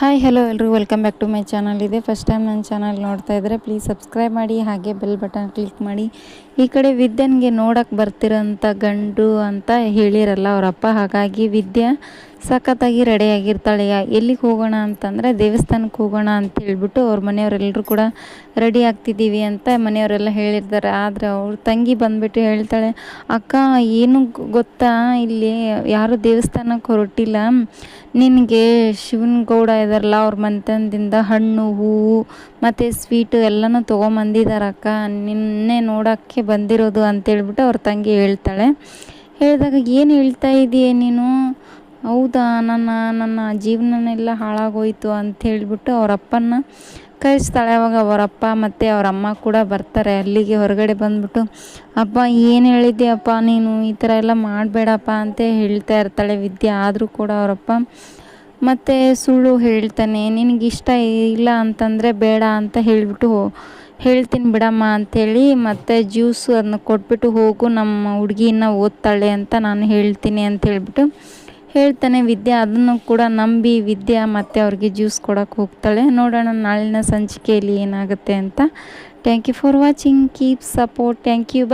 Hi hello ಎಲ್ಲರೂ welcome back to my channel ಇದೆ first time ನನ್ನ ಚಾನಲ್ ನೋಡ್ತಾ ಇದ್ದರೆ ಪ್ಲೀಸ್ ಸಬ್ಸ್ಕ್ರೈಬ್ ಮಾಡಿ, ಹಾಗೆ ಬೆಲ್ ಬಟನ್ ಕ್ಲಿಕ್ ಮಾಡಿ. ಈ ಕಡೆ ವಿದ್ಯನ್ಗೆ ನೋಡಕ್ಕೆ ಬರ್ತಿರೋಂಥ ಗಂಡು ಅಂತ ಹೇಳಿರಲ್ಲ ಅವರಪ್ಪ ಹಾಗಾಗಿ ವಿದ್ಯಾ ಸಖತ್ತಾಗಿ ರೆಡಿಯಾಗಿರ್ತಾಳೆ. ಎಲ್ಲಿಗೆ ಹೋಗೋಣ ಅಂತಂದರೆ ದೇವಸ್ಥಾನಕ್ಕೆ ಹೋಗೋಣ ಅಂತ ಹೇಳ್ಬಿಟ್ಟು ಅವ್ರ ಮನೆಯವರೆಲ್ಲರೂ ಕೂಡ ರೆಡಿ ಆಗ್ತಿದ್ದೀವಿ ಅಂತ ಮನೆಯವರೆಲ್ಲ ಹೇಳಿರ್ತಾರೆ. ಆದರೆ ಅವ್ರ ತಂಗಿ ಬಂದುಬಿಟ್ಟು ಹೇಳ್ತಾಳೆ, ಅಕ್ಕ, ಏನು ಗೊತ್ತಾ? ಇಲ್ಲಿ ಯಾರು ದೇವಸ್ಥಾನಕ್ಕೆ ಹೊರಟಿಲ್ಲ. ನಿನಗೆ ಶಿವನ ಗೌಡ ಇದಾರಲ್ಲ, ಅವ್ರ ಮನೆತನದಿಂದ ಹಣ್ಣು, ಹೂವು ಮತ್ತು ಸ್ವೀಟು ಎಲ್ಲನೂ ತೊಗೊಂಬಂದಿದಾರಕ್ಕ ನಿನ್ನೆ ನೋಡೋಕ್ಕೆ ಬಂದಿರೋದು ಅಂತೇಳ್ಬಿಟ್ಟು ಅವ್ರ ತಂಗಿ ಹೇಳ್ತಾಳೆ. ಹೇಳಿದಾಗ, ಏನು ಹೇಳ್ತಾ ಇದೀಯ ನೀನು? ಹೌದಾ, ನನ್ನ ನನ್ನ ಜೀವನನೆಲ್ಲ ಹಾಳಾಗೋಯಿತು ಅಂತ ಹೇಳಿಬಿಟ್ಟು ಅವರಪ್ಪನ ಅಪ್ಪನ ಕಳಿಸ್ತಾಳೆ ಅವಾಗ ಅವರಪ್ಪ ಮತ್ತು ಅವರಮ್ಮ ಕೂಡ ಬರ್ತಾರೆ ಅಲ್ಲಿಗೆ ಹೊರಗಡೆ ಬಂದ್ಬಿಟ್ಟು. ಅಪ್ಪ ಏನು ಹೇಳಿದ್ಯಪ್ಪ ನೀನು? ಈ ಥರ ಎಲ್ಲ ಮಾಡಬೇಡಪ್ಪ ಅಂತ ಹೇಳ್ತಾ ಇರ್ತಾಳೆ ವಿದ್ಯೆ. ಆದರೂ ಕೂಡ ಅವರಪ್ಪ ಮತ್ತು ಸುಳ್ಳು ಹೇಳ್ತಾನೆ. ನಿನಗಿಷ್ಟ ಇಲ್ಲ ಅಂತಂದರೆ ಬೇಡ ಅಂತ ಹೇಳಿಬಿಟ್ಟು ಹೇಳ್ತೀನಿ ಬಿಡಮ್ಮ ಅಂಥೇಳಿ ಮತ್ತು ಜ್ಯೂಸು ಅದನ್ನ ಕೊಟ್ಬಿಟ್ಟು ಹೋಗು, ನಮ್ಮ ಹುಡುಗಿನ ಓದ್ತಾಳೆ ಅಂತ ನಾನು ಹೇಳ್ತೀನಿ ಅಂತ ಹೇಳ್ಬಿಟ್ಟು ಹೇಳ್ತಾನೆ, ವಿದ್ಯಾ ಅದನ್ನು ಕೂಡ ನಂಬಿ ವಿದ್ಯಾ ಮತ್ತೆ ಅವ್ರಿಗೆ ಜ್ಯೂಸ್ ಕೊಡೋಕೆ ಹೋಗ್ತಾಳೆ. ನೋಡೋಣ, ನಾಳಿನ ಸಂಚಿಕೆಯಲ್ಲಿ ಏನಾಗುತ್ತೆ ಅಂತ. Thank you for watching keep support thank you